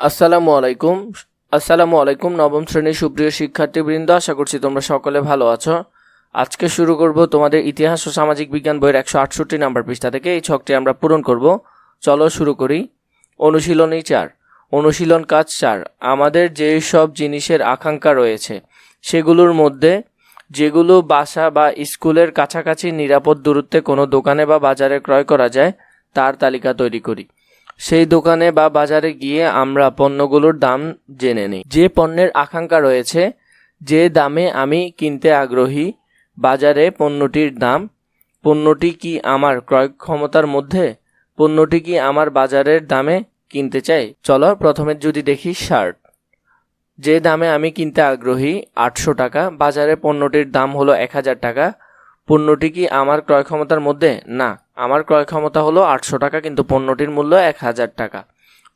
আসসালামু আলাইকুম। আসসালামু আলাইকুম, নবম শ্রেণির সুপ্রিয় শিক্ষার্থীবৃন্দ, আশা করছি তোমরা সকলে ভালো আছো। আজকে শুরু করব তোমাদের ইতিহাস ও সামাজিক বিজ্ঞান বইয়ের একশো আটষট্টি নাম্বার পৃষ্ঠা থেকে। এই ছকটি আমরা পূরণ করব। চলো শুরু করি। অনুশীলনী চার। অনুশীলন কাজ চার। আমাদের যেই সব জিনিসের আকাঙ্ক্ষা রয়েছে, সেগুলোর মধ্যে যেগুলো বাসা বা স্কুলের কাছাকাছি নিরাপদ দূরত্বে কোনো দোকানে বা বাজারে ক্রয় করা যায়, তার তালিকা তৈরি করি। সেই দোকানে বা বাজারে গিয়ে আমরা পণ্যগুলোর দাম জেনে নিই। যে পণ্যের আকাঙ্ক্ষা রয়েছে, যে দামে আমি কিনতে আগ্রহী, বাজারে পণ্যটির দাম, পণ্যটি কি আমার ক্রয় ক্ষমতার মধ্যে, পণ্যটি কি আমার বাজারের দামে কিনতে চাই? চলো প্রথমে যদি দেখি শার্ট। যে দামে আমি কিনতে আগ্রহী, আটশো টাকা, বাজারে পণ্যটির দাম হলো এক হাজার টাকা পণ্যটি কি আমার ক্রয় ক্ষমতার মধ্যে? না। আমার ক্রয় ক্ষমতা হলো আটশো টাকা, কিন্তু পণ্যটির মূল্য এক হাজার টাকা।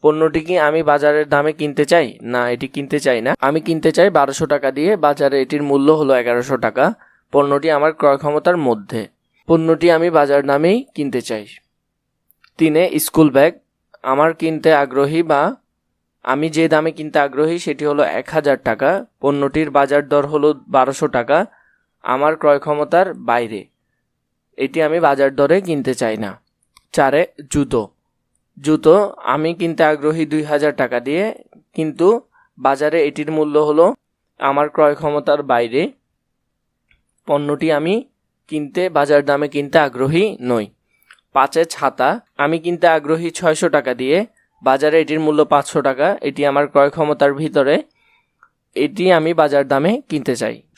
পণ্যটি কি আমি বাজারের দামে কিনতে চাই? না, এটি কিনতে চাই না। আমি কিনতে চাই বারোশো টাকা দিয়ে, বাজারে এটির মূল্য হলো এগারোশো টাকা। পণ্যটি আমার ক্রয় ক্ষমতার মধ্যে। পণ্যটি আমি বাজার দামেই কিনতে চাই। তিনে, স্কুল ব্যাগ। আমার কিনতে আগ্রহী বা আমি যে দামে কিনতে আগ্রহী, সেটি হলো এক হাজার টাকা। পণ্যটির বাজার দর হলো বারোশো টাকা। আমার ক্রয় ক্ষমতার বাইরে। এটি আমি বাজার দরে কিনতে চাই না। চারে, জুতো। জুতো আমি কিনতে আগ্রহী দুই হাজার টাকা দিয়ে, কিন্তু বাজারে এটির মূল্য হলো আমার ক্রয় ক্ষমতার বাইরে। পণ্যটি আমি কিনতে, বাজার দামে কিনতে আগ্রহী নই। পাঁচে, ছাতা। আমি কিনতে আগ্রহী ছয়শো টাকা দিয়ে, বাজারে এটির মূল্য পাঁচশো টাকা। এটি আমার ক্রয় ক্ষমতার ভিতরে। এটি আমি বাজার দামে কিনতে চাই।